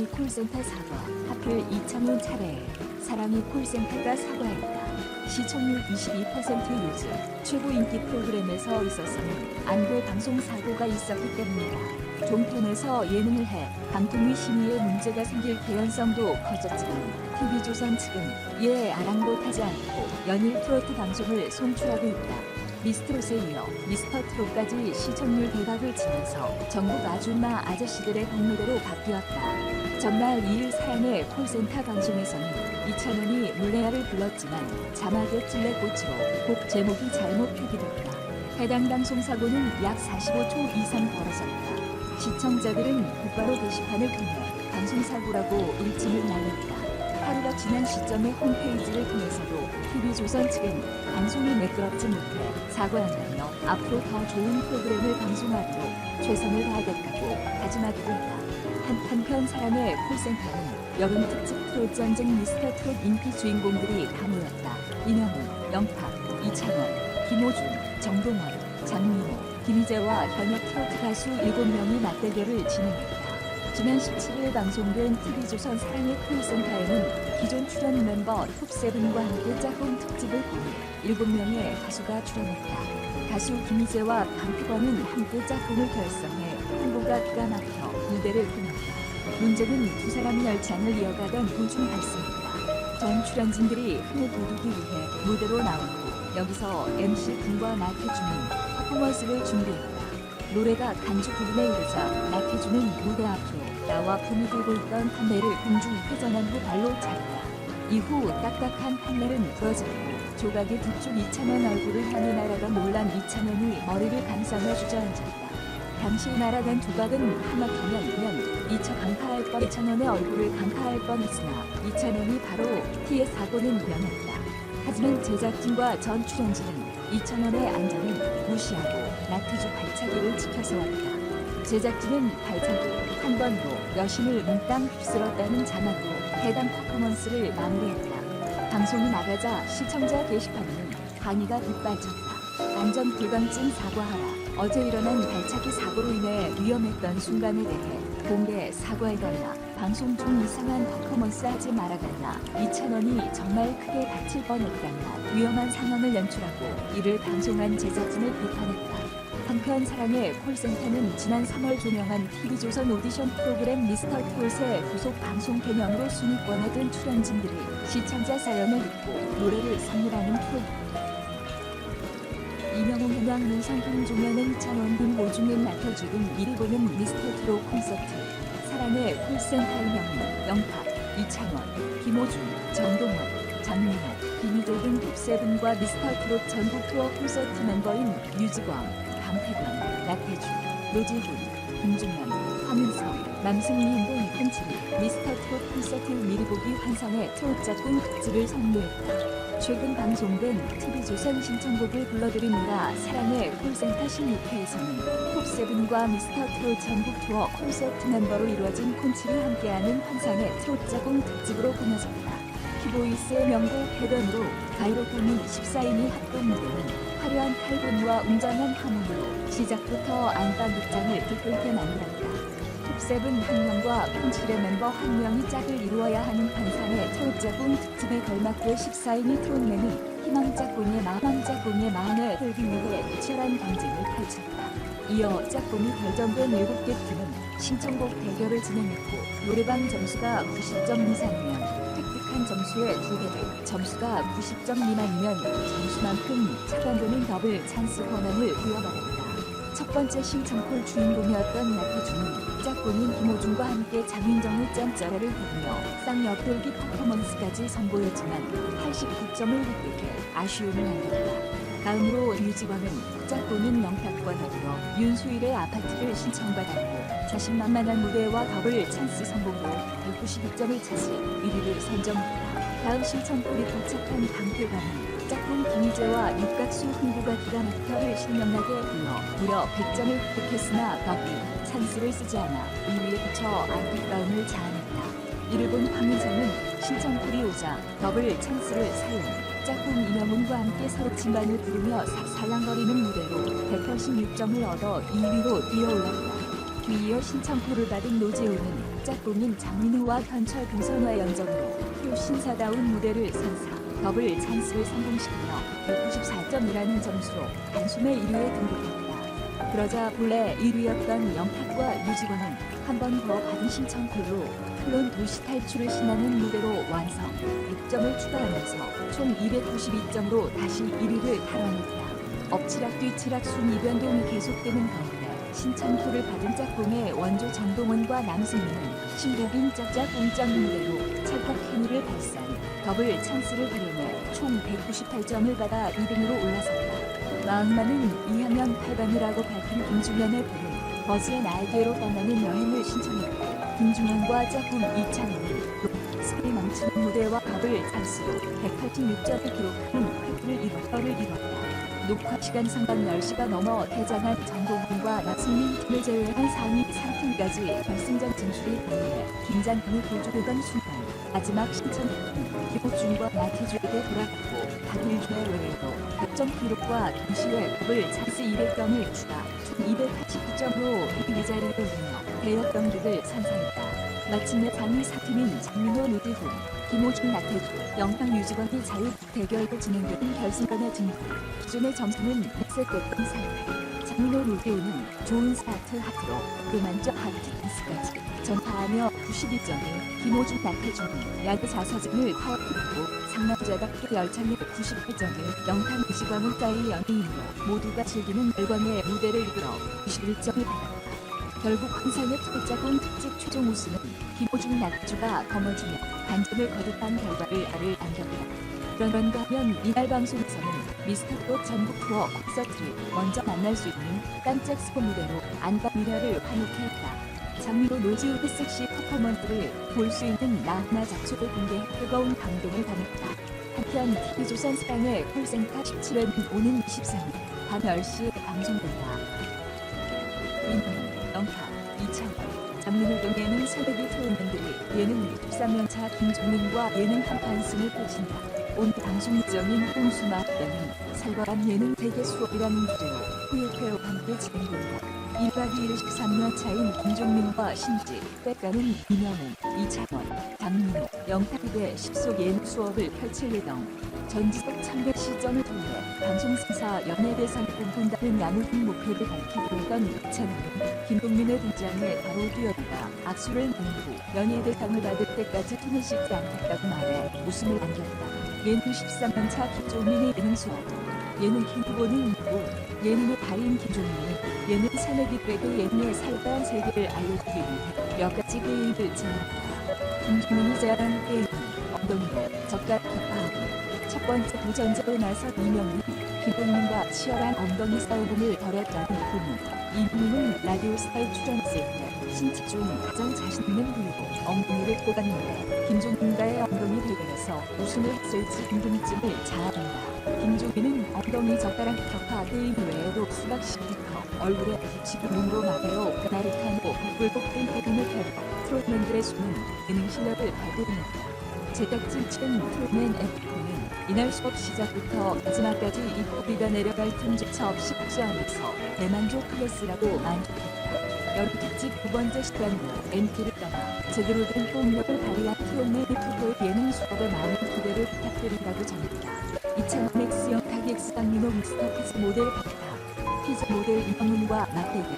사랑이 콜센터 사과. 하필 이창훈 차례에 사랑이 콜센터가 사과했다. 시청률 22% 유지. 최고 인기 프로그램에서 있었으면 안돼 방송 사고가 있었기 때문이다. 종편에서 예능을 해 방통위 심의에 문제가 생길 개연성도 커졌지만 TV조선 측은 이에 아랑곳하지 않고 연일 트로트 방송을 송출하고 있다. 미스트롯에 이어 미스터 트롯까지 시청률 대박을 치면서 전국 아줌마 아저씨들의 공무대로 바뀌었다. 전날 2일 사랑의 콜센터 방송에서는 이찬원이 물레야를 불렀지만 자막의 찔레꽃으로 곡 제목이 잘못 표기됐다. 해당 방송 사고는 약 45초 이상 벌어졌다. 시청자들은 곧바로 게시판을 통해 방송 사고라고 일침을 날렸다. 하루가 지난 시점의 홈페이지를 통해서도 TV조선 측은 방송이 매끄럽지 못해 사과한다며 앞으로 더 좋은 프로그램을 방송하도록 최선을 다하겠다고 다짐하기도 했다. 한, 한편 사랑의 콜센터는 여름 특집 트롯 전쟁 미스터 트롯 인기 주인공들이 다 모였다. 이명훈, 영탁, 이창원, 김호준, 정동원, 장민호, 김희재와 현역 트로트 가수 7명이 맞대결을 진행했다. 지난 17일 방송된 TV조선 사랑의 콜센터에는 기존 출연 멤버 톱세븐과 함께 짝꿍 특집을 보내 7명의 가수가 출연했다. 가수 김희재와 강태관은 함께 짝꿍을 결성해 홍보가 기가 막혀 무대를 꾸몄다. 문제는 두 사람이 열창을 이어가던 도중 발생했다. 전 출연진들이 흥을 돋우기 위해 무대로 나왔고 여기서 MC 군과 나태준은 퍼포먼스를 준비했다. 노래가 간주 부분에 이르자 나태준은 무대 앞으로 나와 품이 들고 있던 판넬을 공중 회전한 후 발로 잡다. 이후 딱딱한 판넬은 부러졌고 조각이 뒤쪽 이찬원 얼굴을 향해 날아가 놀란 이찬원이 머리를 감싸며 주저앉았다. 당시 날아간 조각은 하마터면 면 2차 강타할 뻔 2천원의 얼굴을 강타할 뻔했으나 2천원이 바로 T의 사고는 면했다. 하지만 제작진과 전 출연진은 2천원의 안전을 무시하고 나트주 발차기를 지켜서 왔다. 제작진은 발차기 한 번도 여신을 몽땅 휩쓸었다는 자막으로 해당 퍼포먼스를 마무리했다. 방송이 나가자 시청자 게시판에는 강의가 빗발쳤다. 안전 불감증 사과하라. 어제 일어난 발차기 사고로 인해 위험했던 순간에 대해 공개 사과해달라. 방송 중 이상한 퍼포먼스 하지 말아달라. 이찬원이 정말 크게 다칠 뻔했다며 위험한 상황을 연출하고 이를 방송한 제작진을 비판했다. 한편 사랑의 콜센터는 지난 3월 조명한 TV조선 오디션 프로그램 미스터 트롯의 부속 방송 개념으로 순위권에 든 출연진들이 시청자 사연을 읽고 노래를 선물하는 프로그램. 이명웅 현황 문성균 종현은 찬원 김호중은 맡아주은 이를 보는 미스터 트롯 콘서트 사랑의 콜센터의 명문 영탁 이창원 김호중 정동원 장민호 김희도 등 톱세븐과 미스터 트롯 전국 투어 콘서트 멤버인 유지광 강태관 나태주 노지훈 김중현 황은성 남승민 등 콘치리 미스터 트롯 콘서트 미리 보기 환상의 트롯 작품 특집을 선보였다. 최근 방송된 TV조선 신청곡을 불러드립니다. 사랑의 콜센터 16회에서는 톱세븐과 미스터 트롯 전국 투어 콘서트 멤버로 이루어진 콘치를 함께하는 환상의 트롯 자공 특집으로 꾸며졌다. 키보이스의 명곡 해변으로 가이로포민 14인이 합동 무대는 화려한 탈분과 웅장한 하모니로 시작부터 안방 극장을 들끓게 만들었다. 톱세븐 한 명과 콘칠의 멤버 한 명이 짝을 이루어야 하는 환상 의 트롯자궁 특집에 걸맞게 14인이 트롯맨이 희망짝꿍의 마망짝꿍의 마음을 들기 위해 치열한 경쟁을 펼쳤다. 이어 짝꿍이 결정된 7개 팀은 신청곡 대결을 진행했고 노래방 점수가 90점 이상이면 획득한 점수의 2배를 점수가 90점 미만이면 점수만큼 차감되는 더블 찬스 권한을 부여받았다. 첫 번째 신청콜 주인공이었던 나태주는 짝꿍인 김호중과 함께 장윤정의 짠짜라를 부르며 쌍옆돌기 퍼포먼스까지 선보였지만 89점을 획득해 아쉬움을 남겼다. 다음으로 유지광은 짝꿍인 더불어 윤수일의 아파트를 신청받았고 자신만만한 무대와 더블 찬스 성공으로 192점을 차지 1위를 선점했다. 다음 신청콜이 도착한 강태관은 짝꿍 김희재와 육각수 흥부가 기가 막혀를 신명나게 불러 무려 100점을 획득했으나 더블 찬스를 쓰지 않아 2위에 그쳐 안타까움을 자아냈다. 이를 본 황민정은 신청콜이 오자 더블 찬스를 사용 짝꿍 이명훈과 함께 서로 침반을 부르며 살랑거리는 무대로 186점을 얻어 2위로 뛰어올랐다. 뒤이어 신청콜을 받은 노재우는 짝꿍인 장민우와 현철 금선화 연정으로 효신사다운 무대를 선사 더블 찬스를 성공시키며 194점이라는 점수로 단숨에 1위에 등극했다. 그러자 본래 1위였던 영탁과 유지원은 한 번 더 받은 신청글로 클론 도시 탈출을 신하는 무대로 완성 100점을 추가하면서 총 292점으로 다시 1위를 탈환했다. 엎치락 뒤치락 순위 변동이 계속되는 가운데 신청표를 받은 짝꿍의 원조 정동원과 남승희는 16인 짝짝 공점인대로 찰떡 행위를 발산, 더블 찬스를 활용해 총 198점을 받아 2등으로 올라섰다. 마음만은 2학년 8반이라고 밝힌 김중현을 부름, 버즈의 날개로 떠나는 여행을 신청했다. 김중현과 짝꿍 이찬호는 스킬 망치는 무대와 더블 찬스로 186점을 기록한 녹화 시간 상반 10시가 넘어 대장한 정동훈과 나승민 팀을 제외한 상위 3팀까지 결승전 진출이 가능해 긴장감이 고조되던 순간 마지막 신청팀은 김호준과 나태주에게 돌아갔고 박일준의 외에도 100점 기록과 동시에 더블 찬스 200점을 추가 총 289점으로 1위 자리를 올리며 대역 경기를 선사했다. 마침내 상위 4팀인 장민호 노대훈, 김호준 나태주, 영탁 유직원이 자유 대결로 진행되는 결승전에 등극. 기존의 점수는 1세트권 상패. 장민호 노대훈은 좋은 스타트 하트로 그만저 하트 댄스까지 전파하며 92점을 김호준 나태주는 야구 자서전을 파악했고 상남자답게 열창의 98점을 영탁 유직원은 짜이 연예인으로 모두가 즐기는 열광의 무대를 이끌어 91점을 받았다. 결국 환상의 특작원 특집 최종 우승은 김호중 낙주가 거머쥐며 반전을 거듭한 결과를 알을 안겼다. 그런가 하면 이날 방송에서는 미스터꽃 전국 투어 콘서트를 먼저 만날 수 있는 깜짝 스포 무대로 안방 미라를 환호케 했다. 장미로 노지우드 섹시 퍼포먼스를 볼 수 있는 나훈아 작초를 공개해 뜨거운 감동을 담았다. 한편 TV조선 사랑의 콜센터 17회는 오는 23일 밤 10시에 방송된다. 이창원, 장민호 등에는 새벽의 토론들이 예능 13년차 김종민과 예능 한판승을 펼친다. 오늘 방송 예정인 홍수마 때는 살벌한 예능 대개 수업이라는 주제로 후예회와 함께 진행된다. 1박 2일 13년 차인 김종민과 신지, 백가는 이명훈, 이창원, 장민호, 영탁의 10속 예능 수업을 펼칠 예정. 전지적 참여 시점을 통해 방송사사 연예대상 꿈꾼다는 야무진 목표를 밝히고 있던 이찬원은 김동민의 등장에 바로 뛰어들다 악수를 나눈 후 연예대상을 받을 때까지 손을 씻지 않겠다고 말해 웃음을 안겼다. 예능 13년 차 김종민의 예능 수업 예능 김후보는 누구? 예능의 달인 김종민은 예능 새내기들에게 예능의 살다한 세계를 알려주기 위해 몇 가지 게임을 제안한다. 김종민이 제안한 게임은 엉덩이로 젓가락 격파하기 첫 번째 도전자로 나선 이명민, 김동민과 치열한 엉덩이 싸움을 벌였다는 후문. 이명민은 라디오 스타에 출연했을 때 중 가장 자신 있는 부위로 엉덩이를 꼽았는데 김종민과의 엉덩이 대결에서 우승을 했을지 궁금증을 자아낸다. 김종민은 엉덩이 젓가락 격파 게임 외에도 수박식부터 얼굴에 붙이고 눈으로 마대로 나르탄으로 불복 등 게임을 펴고 트롯맨들의 숨은 예능 실력을 발돋움했다. 제작진 측은 트롯맨 F4는 이날 수업 시작부터 마지막까지 입고비가 내려갈 틈조차 없이 복수하면서 대만족 클래스라고 만족했다. 특집 두 번째 시간으로 MT를 떠나 제대로 된 폭력을 발휘한 트롯맨 F4의 예능 수업에 많은 기대를 부탁드린다고 전했다. 이찬원 X 영탁 X 강민호 미스터 피스 모델 박타 피자 모델 이영훈과 맞대결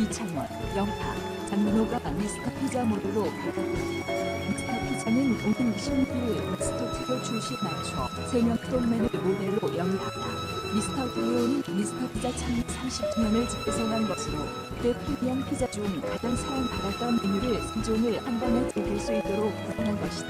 이찬원, 영탁, 장민호가 미스터 피자 모델로 발탁됐다. 미스터 피자는 오는 26일 미스터 출시 맞춰 3명 트롯맨을 모델로 영입한다. 미스터 디오는 미스터 피자 창립 30주년을 집배성한 것으로 그때 프리미엄 피자 중 가장 사랑받았던 메뉴를 생존을 한 번에 즐길 수 있도록 구성한 것이다.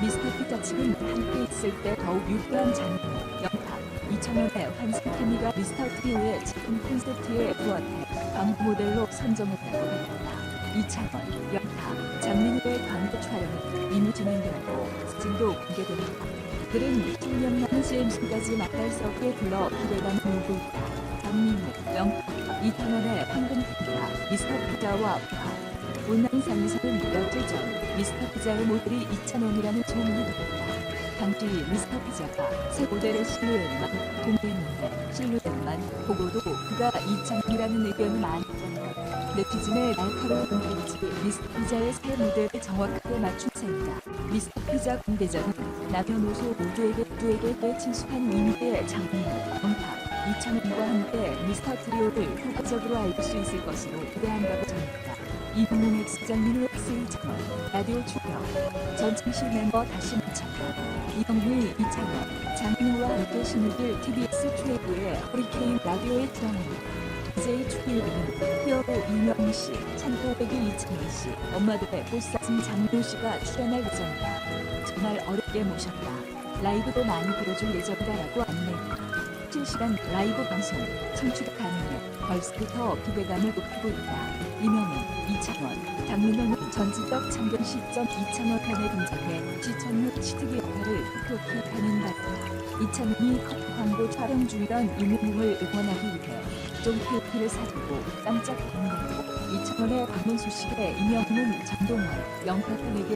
미스터 피자 측은 함께 있을 때 더욱 유쾌한 장르, 영탁, 2000년에 환승 케미가 미스터 트리오의 제품 콘셉트에 부합해 광고 모델로 선정했다고 했다. 이창원, 영탁, 장민호의 광고 촬영은 이미 진행되었고 사진도 공개됩니다. 그는 10년 남은 CMC까지 맛깔스럽게 불러 기대감을 모으고 있다. 영탁, 이탄원의 황금 피자, 미스터 피자와 파. 온라인 상에서는 며칠 전 미스터 피자의 모델이 2,000원이라는 소문이 돌았다. 당시 미스터 피자가 새 모델의 실루엣만 공개했는데 실루엣만 보고도 그가 2,000원이라는 의견이 많았던 것. 네티즌의 날카로운 공지 미스터 피자의 새 모델을 정확하게 맞춘 셈이다. 미스터 피자 공대장은 남녀노소 모두에게 모두에게 친숙한 이미지의 장르 원 탑 2,000원과 함께 미스터 트리오를 효과적으로 알수 있을 것으로 기대한다고 전했다. 이동용 X 장민호 X 1,000원 라디오 출격 전창실 멤버 다시 미쳤다. 이동훈의 2,000원 장민호와 함께 신우길 TBS 최고의 허리케인 라디오에 들어옵니다. DJ 추일기는 히어로 이명희 씨, 찬고백이 이창희 씨, 엄마들의 보쌈 장도 씨가 출연할 예정이다. 정말 어렵게 모셨다. 라이브도 많이 불러줄 예정이다라고 안내했다. 실시간 라이브 방송 청취도 가능해 벌써부터 기대감을 높이고 있다. 이명은 2,000원, 장민호는 전지적 참견 시점 2,000원 편에 등장해 시청률 치트기 역할을 톡톡히 하는 바다. 이찬원이 커피 광고 촬영 중이던 이명웅을 응원하기 위해 좀 케이크를 사주고 깜짝 놀랐고 2,000원의 방문 수식에 이명웅은 정동원, 영탁군에게